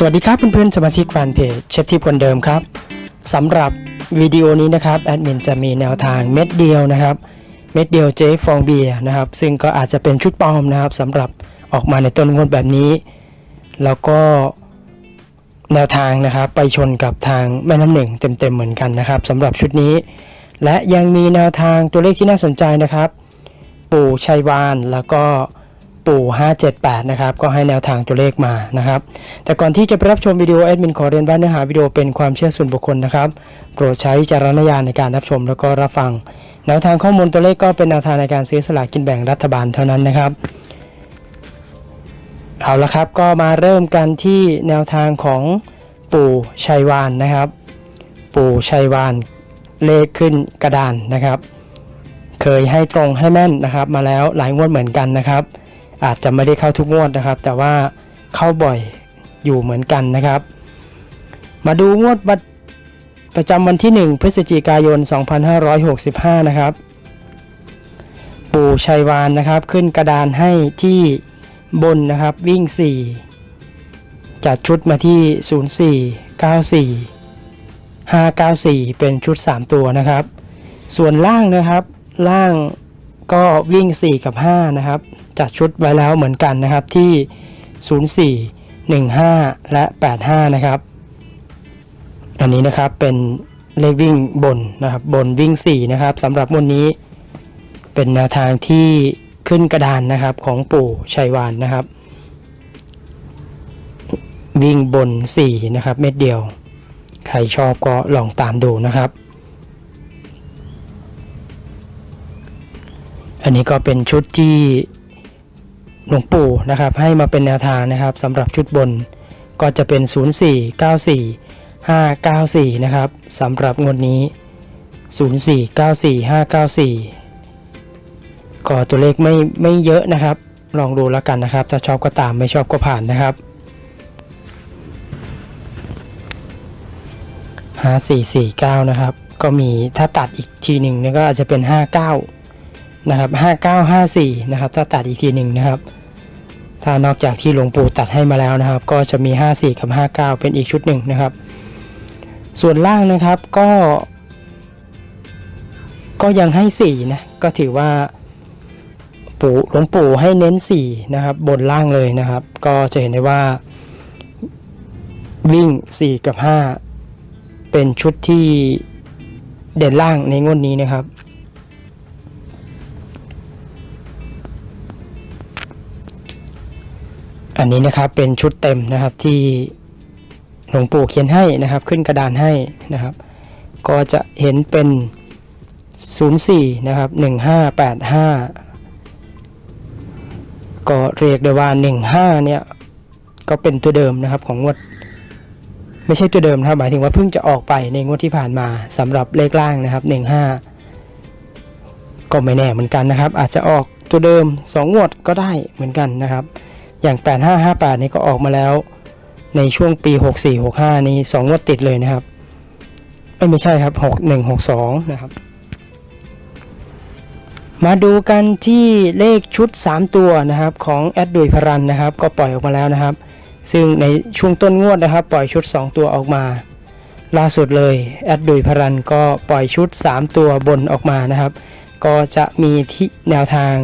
สวัสดีครับเพื่อนๆสมาชิกแฟนเพจเชฟทิพย์คนเดิมครับสำหรับวิดีโอนี้นะครับแอดมินจะมีแนวทางเม็ดเดียวนะครับ เม็ดเดียวเจฟองเบียร์นะครับ ซึ่งก็อาจจะเป็นชุดปลอมนะครับสำหรับออกมาในต้นงวดแบบนี้ แล้วก็แนวทางนะครับไปชนกับทางแม่น้ำหนึ่งเต็มๆเหมือนกันนะครับสำหรับชุดนี้ และยังมีแนวทางตัวเลขที่น่าสนใจนะครับ ปู่ชัยวานแล้วก็ ปู่ 578 นะครับ ก็ให้แนวทางตัวเลขมานะครับ แต่ก่อนที่จะไปรับชมวิดีโอแอดมินขอเรียนว่าเนื้อหาวิดีโอเป็นความเชื่อส่วนบุคคลนะครับ โปรดใช้วิจารณญาณในการรับชมแล้วก็รับฟัง แนวทางข้อมูลตัวเลขก็เป็นแนวทางในการซื้อสลากกินแบ่งรัฐบาลเท่านั้นนะครับ เอาละครับก็มาเริ่มกันที่แนวทางของปู่ชัยวานนะครับ ปู่ชัยวานเลขขึ้นกระดานนะครับ เคยให้ตรงให้แม่นนะครับ มาแล้วหลายงวดเหมือนกันนะครับ อาจจะไม่ได้เข้าทุกงวดนะครับ แต่ว่าเข้าบ่อยอยู่เหมือนกันนะครับ มาดูงวดบัตรประจำวันที่ 1 พฤศจิกายน 2565 นะครับ ปู่ชัยวานนะครับ ขึ้นกระดานให้ที่บนนะครับวิ่ง 4 จัดชุดมาที่ 04 94 594 เป็นชุด 3 ตัวนะครับ ส่วนล่างนะครับ ล่างก็วิ่ง 4 กับ 5 นะครับ จัดชุดไว้แล้วเหมือนกันนะครับที่ 04 15 และ 85 นะครับ อันนี้นะครับเป็นเลขวิ่งบนนะครับบนวิ่ง 4 นะครับสำหรับวันนี้เป็นแนวทางที่ขึ้นกระดานนะครับของปู่ชัยวานนะครับ วิ่งบน 4 นะครับ เม็ดเดียว ใครชอบก็ลองตามดูนะครับอันนี้ก็เป็นชุดที่ หลวงปู่นะครับให้มาเป็นแนวทางนะครับสำหรับชุดบนก็จะเป็น 04 94 594 นะครับสำหรับงวดนี้ 04 94 594 ก็ตัวเลขไม่ไม่เยอะนะครับ ลองดูแล้วกันนะครับ ถ้าชอบก็ตามไม่ชอบก็ผ่านนะครับ 5449 นะครับ ก็มีถ้าตัดอีกทีหนึ่งก็อาจจะเป็น 59 นะครับ 5954 นะครับ ถ้าตัดอีกทีหนึ่งนะครับ ถ้านอกจากที่หลวงปู่ตัดให้มาแล้วนะครับ ก็จะมี 54 กับ 59 เป็นอีกชุดหนึ่งนะครับ ส่วนล่างนะครับก็ ก็ยังให้4นะก็ถือว่าปู่หลวงปู่ให้เน้น4นะครับบนล่างเลยนะครับ ก็จะเห็นได้ว่า วิ่ง 4 กับ 5 เป็นชุดที่เด่นล่างในงวดนี้นะครับ อันนี้นะครับเป็นชุดเต็มนะครับที่หลวงปู่เขียนให้นะครับ ขึ้นกระดานให้นะครับ ก็จะเห็นเป็น 04 นะครับ 1585 ก็เรียกได้ว่า 15 เนี่ย ก็เป็นตัวเดิมนะครับของงวด ไม่ใช่ตัวเดิมนะครับหมายถึงว่าเพิ่งจะออกไปในงวดที่ผ่านมาสำหรับเลขล่างนะครับ 15 ก็ไม่แน่เหมือนกันนะครับ อาจจะออกตัวเดิม 2 งวดก็ได้เหมือนกันนะครับ อย่าง 8558 นี่ก็ออกมาแล้ว ในช่วงปี 64 65 นี้ 2 งวดติดเลยนะครับเอ้ยไม่ใช่ครับ 61 62 นะครับ มาดูกันที่เลขชุด 3 ตัวนะครับ ของแอดดุยพรันนะครับ ก็ปล่อยออกมาแล้วนะครับ ซึ่งในช่วงต้นงวดนะครับ ปล่อยชุด 2 ตัวออกมาล่าสุดเลยแอดดุยพรันก็ปล่อยชุด 3 ตัวบนออกมานะครับ ก็จะมีที่แนวทาง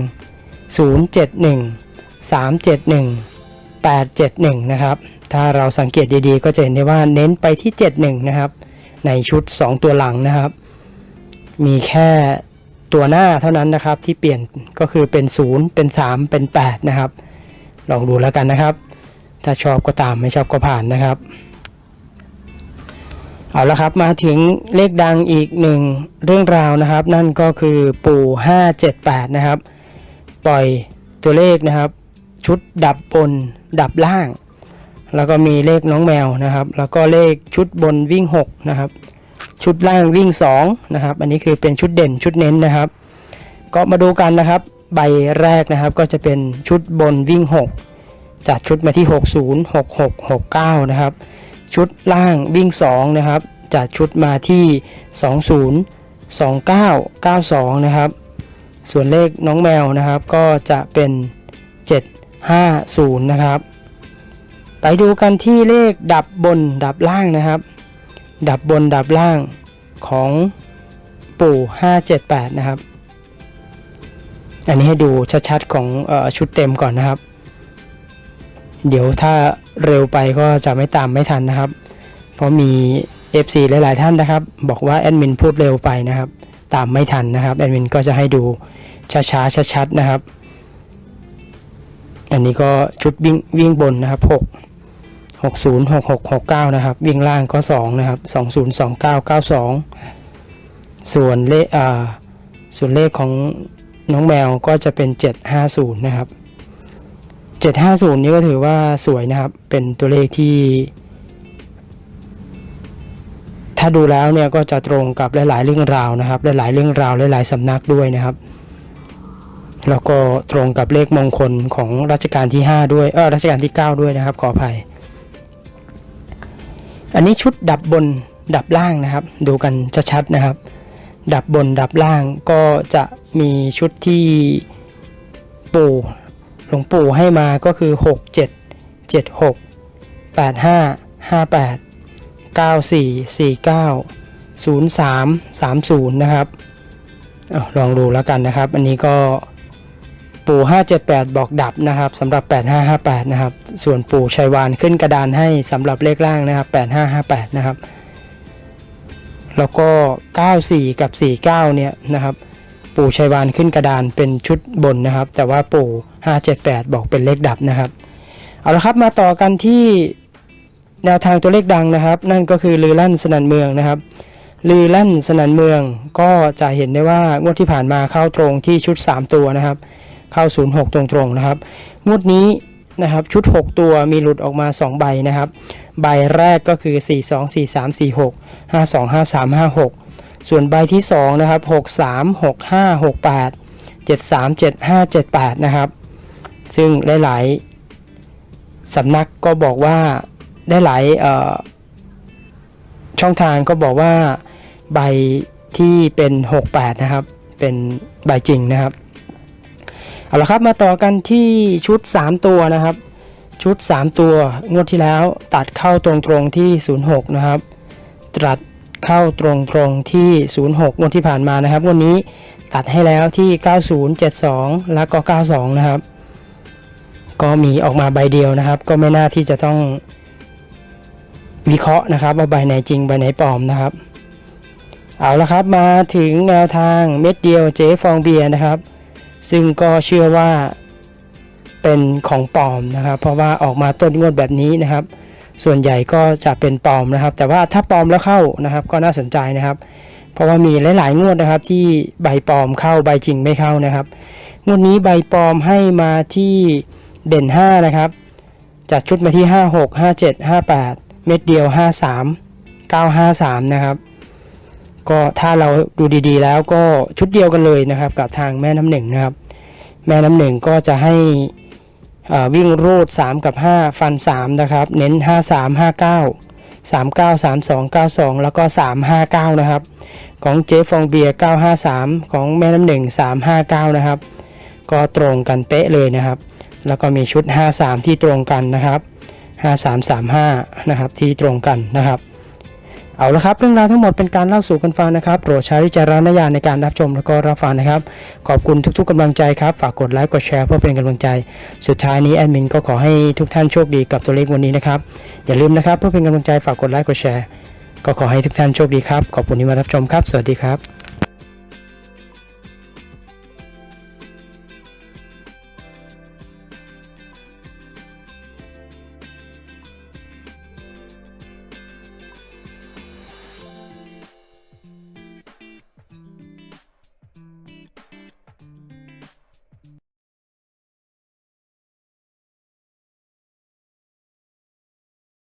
071 371 871 นะครับ ถ้าเราสังเกตดีๆ ก็จะเห็นได้ว่าเน้นไปที่ 71 นะครับ ในชุด 2 ตัวหลังนะครับ มีแค่ตัวหน้าเท่านั้นนะครับที่เปลี่ยนก็คือเป็น 0 เป็น 3 เป็น 8 นะครับ ลองดูแล้วกันนะครับ ถ้าชอบก็ตามไม่ชอบก็ผ่านนะครับ เอาละครับมาถึงเลขดังอีกหนึ่งเรื่องราวนะครับ นั่นก็คือปู่578 นะครับ ปล่อยตัวเลขนะครับ ชุดดับบนดับล่าง แล้วก็มีเลขน้องแมวนะครับ แล้วก็เลขชุดบนวิ่ง 6 นะครับ ชุดล่างวิ่ง 2 นะครับ อันนี้คือเป็นชุดเด่นชุดเน้นนะครับ ก็มาดูกันนะครับ ใบแรกนะครับก็จะเป็นชุดบนวิ่ง 6จัดชุดมาที่ 60 66 69 นะครับ ชุดล่างวิ่ง 2 นะครับจัดชุดมาที่ 20 29 92 นะครับ ส่วนเลขน้องแมวนะครับก็จะเป็น 50 นะครับ ไปดูกันที่เลขดับบนดับล่างนะครับ ดับบนดับล่างของปู่ 578 นะครับ อันนี้ให้ดูชัดๆของอชุดเต็มก่อนนะครับ เดี๋ยวถ้าเร็วไปก็จะไม่ตามไม่ทันนะครับ เพราะมี FC หลายๆท่านนะครับ บอกว่าแอดมินพูดเร็วไปนะครับ ตามไม่ทันนะครับแอดมินก็จะให้ดูช้าๆชัดๆนะครับ อันนี้ก็ชุดวิ่งวิ่งบนนะครับ 6 60 66 69 นะครับ วิ่งล่างก็ 2 นะครับ 20 29 92 ส่วนเลขอ่าส่วนเลขของน้องแมวก็จะเป็น 750 นะครับ 750 นี่ก็ถือว่าสวยนะครับ เป็นตัวเลขที่ ถ้าดูแล้วเนี่ยก็จะตรงกับหลาย ๆ เรื่องราวนะครับ หลาย ๆ เรื่องราวหลาย ๆสำนักด้วยนะครับ แล้วก็ตรงกับเลขมงคลของรัชกาลที่ 5 ด้วยเออรัชกาลที่ 9 ด้วยนะครับ ขออภัย อันนี้ชุดดับบนดับล่างนะครับ ดูกันชัดๆนะครับ ดับบนดับล่างก็จะมีชุดที่ปู่หลวงปู่ให้มาก็คือ 6 7 7 6 8 5 5 8 9 4 4 9 0 3 3 0 นะครับอลองดูแล้วกันนะครับ อันนี้ก็ ปู่ 578 บอกดับนะครับสำหรับ 8558 นะครับ ส่วนปู่ชัยวานขึ้นกระดานให้สำหรับเลขล่างนะครับ 8558 นะครับ แล้วก็ 94 กับ 49 เนี่ยนะครับปู่ชัยวานขึ้นกระดานเป็นชุดบนนะครับ แต่ว่าปู่ 578 บอกเป็นเลขดับนะครับ เอาละครับมาต่อกันที่แนวทางตัวเลขดังนะครับ นั่นก็คือลือลั่นสนันเมืองนะครับลือลั่นสนันเมืองก็จะเห็นได้ว่างวดที่ผ่านมาเข้าตรงที่ชุด 3 ตัวนะครับ เข้า 06 ตรงๆนะครับงวดนี้นะครับชุด 6 ตัวมีหลุดออกมา 2 ใบนะครับ ใบแรกก็คือ 4 2 4 3 4 6 5 2 5 3 5 6 ส่วนใบที่ 2 นะครับ 6 3 6 5 6 8 7 3 7 5 7 8 นะครับ ซึ่งหลายๆสำนักก็บอกว่าได้หลายช่องทางก็บอกว่าใบที่เป็น 68 นะครับ เป็นใบจริงนะครับ เอาละครับมาต่อกันที่ชุด 3 ตัวนะครับ ชุด 3 ตัวงวดที่แล้วตัดเข้าตรงๆที่ 06 นะครับตัดเข้าตรงๆที่ 06 งวดที่ผ่านมานะครับ วันนี้ตัดให้แล้วที่ 9072 แล้วก็ 92 นะครับ ก็มีออกมาใบเดียวนะครับ ก็ไม่น่าที่จะต้องวิเคราะห์นะครับว่าใบไหนจริงใบไหนปลอมนะครับ เอาละครับมาถึงแนวทางเม็ดเดียวเจ๊ฟองเบียร์นะครับ ซึ่งก็เชื่อว่าเป็นของปลอมนะครับ เพราะว่าออกมาต้นงวดแบบนี้นะครับ ส่วนใหญ่ก็จะเป็นปลอมนะครับ แต่ว่าถ้าปลอมแล้วเข้านะครับ ก็น่าสนใจนะครับ เพราะว่ามีหลาย ๆ งวดนะครับ ที่ใบปลอมเข้าใบจริงไม่เข้านะครับ งวดนี้ใบปลอมให้มาที่เด่น 5 นะครับจัดชุดมาที่ 5 6 5 7 5 8 เม็ดเดียว 53 953 นะครับ ก็ถ้าเราดูดีๆ แล้วก็ชุดเดียวกันเลยนะครับ กับทางแม่น้ำหนึ่งนะครับ แม่น้ำหนึ่งก็จะให้วิ่งรูด 3 กับ 5 ฟัน 3 นะครับ เน้น 5 3 5 9 3 9 3 2 9 2 แล้วก็ 3 5 9 นะครับ ของเจฟองเบียร์953 ของแม่น้ำหนึ่ง359 นะครับ ก็ตรงกันเป๊ะเลยนะครับ แล้วก็มีชุด 53 ที่ตรงกันนะครับ 5335 นะครับที่ตรงกันนะครับ เอาละครับเรื่องราวทั้งหมดเป็นการเล่าสู่กันฟังนะครับโปรดใช้วิจารณญาณในการรับชมแล้วก็รับฟังนะครับ ขอบคุณทุกๆกำลังใจครับ ฝากกดไลค์กดแชร์เพื่อเป็นกำลังใจ สุดท้ายนี้แอดมินก็ขอให้ทุกท่านโชคดีกับตัวเลขวันนี้นะครับอย่าลืมนะครับเพื่อเป็นกำลังใจฝากกดไลค์กดแชร์ก็ขอให้ทุกท่านโชคดีครับขอบคุณที่มารับชมครับ สวัสดีครับ